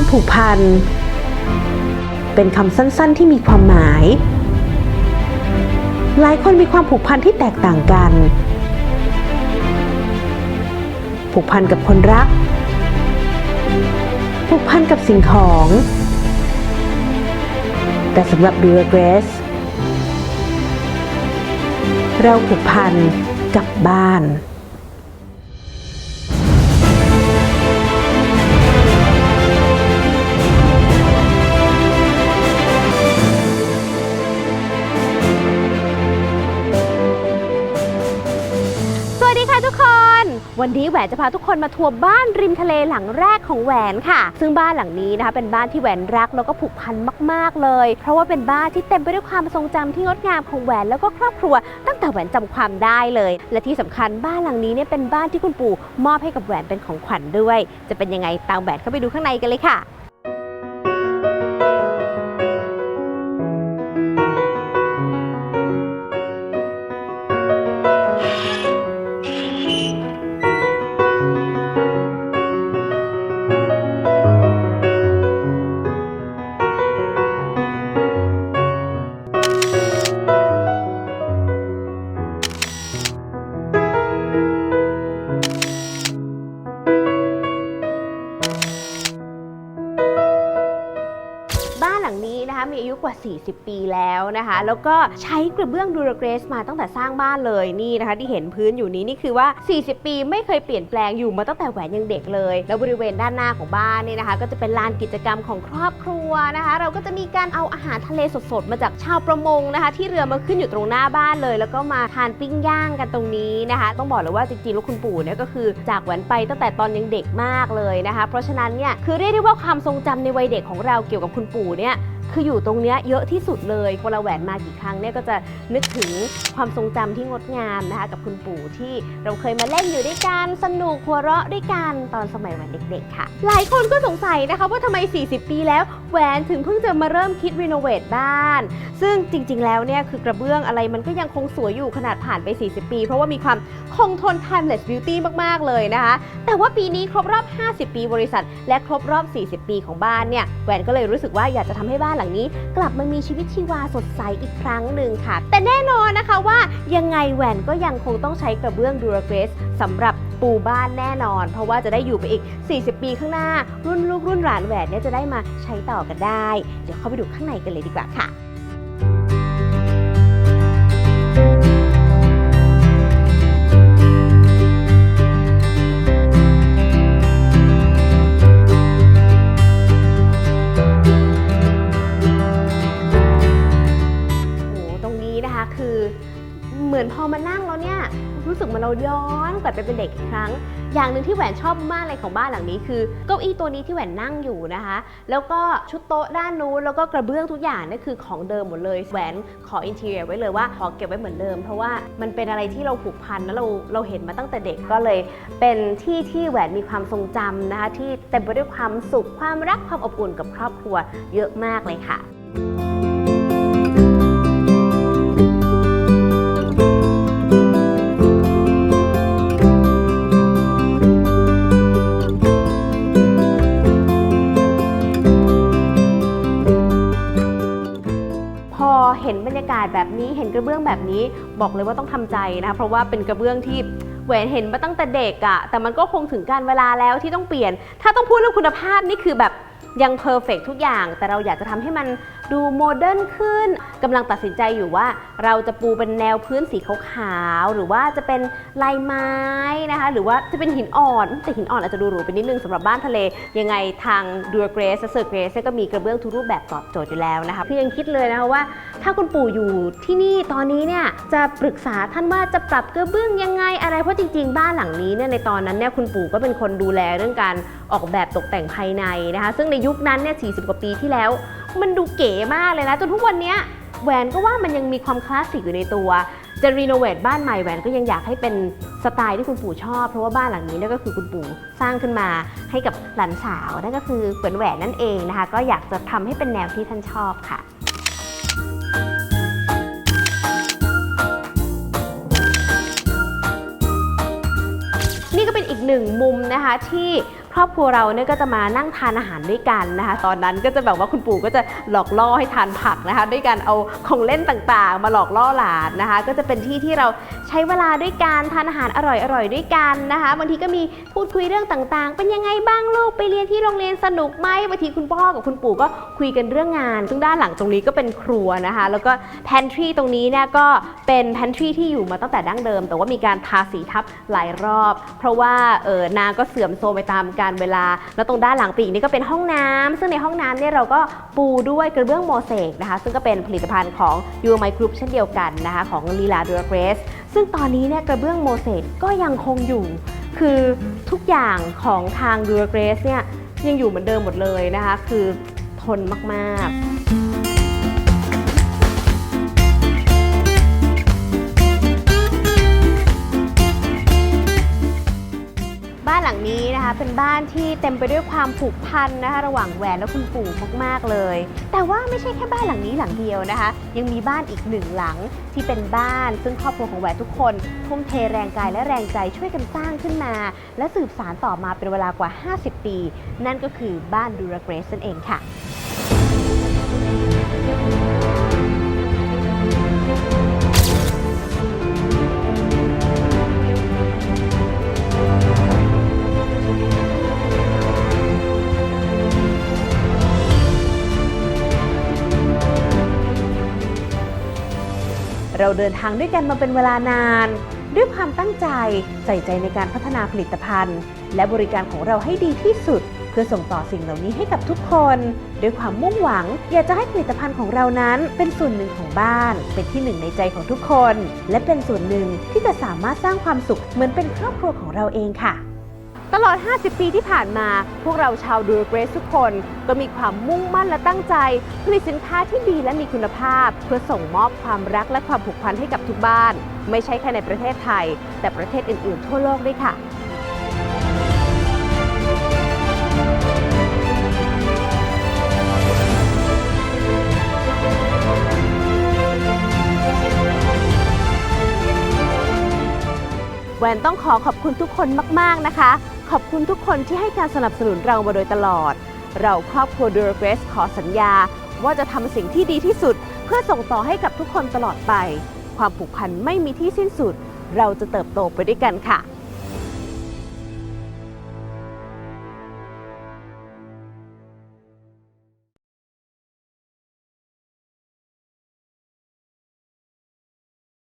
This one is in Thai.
ความผูกพัน เป็นคำสั้นๆที่มีความหมาย หลายคนมีความผูกพันที่แตกต่างกัน ผูกพันกับคนรัก ผูกพันกับสิ่งของ แต่สำหรับดูเกรส เราผูกพันกับบ้าน วันนี้แหวนจะพาทุกคนมาทัวร์บ้านริมทะเลหลังแรกของแหวนค่ะ ซึ่งบ้านหลังนี้นะคะเป็นบ้านที่แหวนรักแล้วก็ผูกพันมาก ๆ เลย เพราะว่าเป็นบ้านที่เต็มไปด้วยความทรงจำที่งดงามของแหวนแล้วก็ครอบครัว ตั้งแต่แหวนจำความได้เลย และที่สำคัญบ้านหลังนี้เนี่ยเป็นบ้านที่คุณปู่มอบให้กับแหวนเป็นของขวัญด้วย จะเป็นยังไงตามแหวนเข้าไปดูข้างในกันเลยค่ะ มีอายุกว่า 40 ปีแล้วนะคะ แล้วก็ใช้กระเบื้องดูรเกรสมาตั้งแต่สร้างบ้านเลยนี่นะคะ ที่เห็นพื้นอยู่นี้นี่คือว่า 40 ปีไม่เคยเปลี่ยนแปลงอยู่มาตั้งแต่แหวนยังเด็กเลย แล้วบริเวณด้านหน้าของบ้านนี่นะคะ ก็จะเป็นลานกิจกรรมของครอบครัวนะคะ เราก็จะมีการเอาอาหารทะเลสดๆ มาจากชาวประมงนะคะ ที่เรือมาขึ้นอยู่ตรงหน้าบ้านเลย แล้วก็มาทานปิ้งย่างกันตรงนี้นะคะ ต้องบอกเลยว่าจริงๆแล้วคุณปู่เนี่ยก็คือจากแหวนไปตั้งแต่ตอนยังเด็กมากเลยนะคะ เพราะฉะนั้นเนี่ยคือเรียกได้ว่าความทรงจำในวัยเด็กของเราเกี่ยวกับคุณปู่เนี่ย คืออยู่ตรงเนี้ยเยอะที่สุดเลยเวลาแหวนมากี่ครั้งเนี่ยก็จะนึกถึงความทรงจำที่งดงามนะคะ กับคุณปู่ที่เราเคยมาเล่นอยู่ด้วยกันสนุกหัวเราะด้วยกันตอนสมัยแหวนเด็กๆค่ะ หลายคนก็สงสัยนะคะว่าทำไม 40 ปีแล้วแหวนถึงเพิ่งจะมาเริ่มคิดรีโนเวทบ้าน ซึ่งจริงๆแล้วเนี่ยคือกระเบื้องอะไรมันก็ยังคงสวยอยู่ขนาดผ่านไป 40 ปี เพราะว่ามีความคงทน timeless beauty มากๆเลยนะคะ แต่ว่าปีนี้ครบรอบ 50 ปีบริษัท และครบรอบ 40 ปีของบ้านเนี่ยแหวนก็เลยรู้สึกว่าอยากจะทำให้บ้านหลังนี้ กลับมามีชีวิตชีวาสดใสอีกครั้งหนึ่งค่ะ แต่แน่นอนนะคะว่ายังไงแหวนก็ยังคงต้องใช้กระเบื้องดูราเกรสสำหรับปูบ้านแน่นอน เพราะว่าจะได้อยู่ไปอีก 40 ปีข้างหน้า รุ่นลูกรุ่นหลานแหวนเนี่ยจะได้มาใช้ต่อกันได้ เดี๋ยวเข้าไปดูข้างในกันเลยดีกว่าค่ะ ไปเป็นเด็กอีกครั้ง อย่างหนึ่งที่แหวนชอบมากเลยของบ้านหลังนี้คือเก้าอี้ตัวนี้ที่แหวนนั่งอยู่นะคะ แล้วก็ชุดโต๊ะด้านนู้นแล้วก็กระเบื้องทุกอย่างนี่คือของเดิมหมดเลยแหวนขออินเท i รียไว้เลยว่าขอเก็บไว้เหมือนเดิม เพราะว่ามันเป็นอะไรที่เราผูกพันแล้วเราเราเห็นมาตั้งแต่เด็กก็เลย เป็นที่ที่แหวนมีความทรงจำนะคะที่เต็มไปด้วยความสุขความรักความอบอุ่นกับครอบครัวเยอะมากเลยค่ะ นี้บอกเลยว่าต้องทำใจนะเพราะว่าเป็นกระเบื้องที่แหวนเห็นมาตั้งแต่เด็กอะแต่มันก็คงถึงการเวลาแล้วที่ต้องเปลี่ยน ถ้าต้องพูดเรื่องคุณภาพนี่คือแบบยังเพอร์เฟกทุกอย่าง แต่เราอยากจะทำให้มัน ดูโมเดิร์นขึ้นกำลังตัดสินใจอยู่ว่า เราจะปูเป็นแนวพื้นสีขาวๆหรือว่าจะเป็นลายไม้นะคะ หรือว่าจะเป็นหินอ่อน แต่หินอ่อนอาจจะดูหรูไปนิดนึงสำหรับบ้านทะเล ยังไงทางดูเกรสเซอร์เกรสก็มีกระเบื้องทุกรูปแบบตอบโจทย์อยู่แล้วนะคะพี่ยังคิดเลยนะคะว่า ถ้าคุณปู่อยู่ที่นี่ตอนนี้เนี่ยจะปรึกษาท่านว่าจะปรับกระเบื้องยังไงอะไรเพราะจริง ๆ บ้านหลังนี้เนี่ยในตอนนั้นเนี่ยคุณปู่ก็เป็นคนดูแลเรื่องการออกแบบตกแต่งภายในนะคะ ซึ่งในยุคนั้นเนี่ย40 กว่าปีที่แล้ว มันดูเก๋มากเลยนะ จนทุกวันนี้แหวนก็ว่ามันยังมีความคลาสสิกอยู่ในตัว จะรีโนเวทบ้านใหม่แหวนก็ยังอยากให้เป็นสไตล์ที่คุณปู่ชอบ เพราะว่าบ้านหลังนี้นี่ยก็คือคุณปู่สร้างขึ้นมาให้กับหลานสาวนั่นก็คือแหวนแหวนนั่นเองนะคะ ก็อยากจะทำให้เป็นแนวที่ท่านชอบค่ะนี่ก็เป็นอีกหนึ่งมุมนะคะที่ รอบครัวเราเนี่ยก็จะมานั่งทานอาหารด้วยกันนะคะ ตอนนั้นก็จะแบบว่าคุณปู่ก็จะหลอกล่อให้ทานผักนะคะ ด้วยการเอาของเล่นต่างๆ มาหลอกล่อหลานนะคะ ก็จะเป็นที่ที่เราใช้เวลาด้วยกันทานอาหารอร่อยๆด้วยกันนะคะบางทีก็มีพูดคุยเรื่องต่างๆ เป็นยังไงบ้างลูกไปเรียนที่โรงเรียนสนุกไหมบางทีคุณพ่อกับคุณปู่ก็คุยกันเรื่องงาน ซึ่งด้านหลังตรงนี้ก็เป็นครัวนะคะ แล้วก็ pantry ตรงนี้เนี่ยก็เป็น pantry ที่อยู่มาตั้งแต่ดั้งเดิม แต่ว่ามีการทาสีทับหลายรอบ เพราะว่าเออนางก็เสื่อมโทรมไปตามการเวลา แล้วตรงด้านหลังปีกนี่ก็เป็นห้องน้ำซึ่งในห้องน้ำเนี่ยเราก็ปูด้วยกระเบื้องโมเสกนะคะ ซึ่งก็เป็นผลิตภัณฑ์ของ u m i Group เช่นเดียวกันนะคะของลีลาดูรเกรสซึ่งตอนนี้เนี่ยกระเบื้องโมเสกก็ยังคงอยู่ คือทุกอย่างของทางดูรเกรสเนี่ยยังอยู่เหมือนเดิมหมดเลยนะคะ คือทนมากๆ เป็นบ้านที่เต็มไปด้วยความผูกพันนะคะ ระหว่างแหวนและคุณปู่มากๆเลย แต่ว่าไม่ใช่แค่บ้านหลังนี้หลังเดียวนะคะ ยังมีบ้านอีกหนึ่งหลังที่เป็นบ้าน ซึ่งครอบครัวของแหวนทุกคนทุ่มเทแรงกายและแรงใจช่วยกันสร้างขึ้นมา และสืบสานต่อมาเป็นเวลากว่า 50 ปี นั่นก็คือบ้านดูราเกรสนั่นเองค่ะ เราเดินทางด้วยกันมาเป็นเวลานาน ด้วยความตั้งใจใส่ใจในการพัฒนาผลิตภัณฑ์ และบริการของเราให้ดีที่สุด เพื่อส่งต่อสิ่งเหล่านี้ให้กับทุกคน ด้วยความมุ่งหวัง อยากจะให้ผลิตภัณฑ์ของเรานั้นเป็นส่วนหนึ่งของบ้าน เป็นที่หนึ่งในใจของทุกคน และเป็นส่วนหนึ่งที่จะสามารถสร้างความสุขเหมือนเป็นครอบครัวของเราเองค่ะ ตลอด 50 ปีที่ผ่านมา พวกเราชาวดูเกรสทุกคน ก็มีความมุ่งมั่นและตั้งใจ ผลิตสินค้าที่ดีและมีคุณภาพ เพื่อส่งมอบความรักและความผูกพันให้กับทุกบ้าน ไม่ใช่แค่ในประเทศไทย แต่ประเทศอื่น ๆ ทั่วโลกด้วยค่ะแวนต้องขอขอบคุณทุกคนมาก ๆ นะคะ ขอบคุณทุกคนที่ให้การสนับสนุนเรามาโดยตลอด เราครอบครัวดูรเกรสขอสัญญา ว่าจะทำสิ่งที่ดีที่สุด เพื่อส่งต่อให้กับทุกคนตลอดไป ความผูกพันไม่มีที่สิ้นสุด เราจะเติบโตไปด้วยกันค่ะ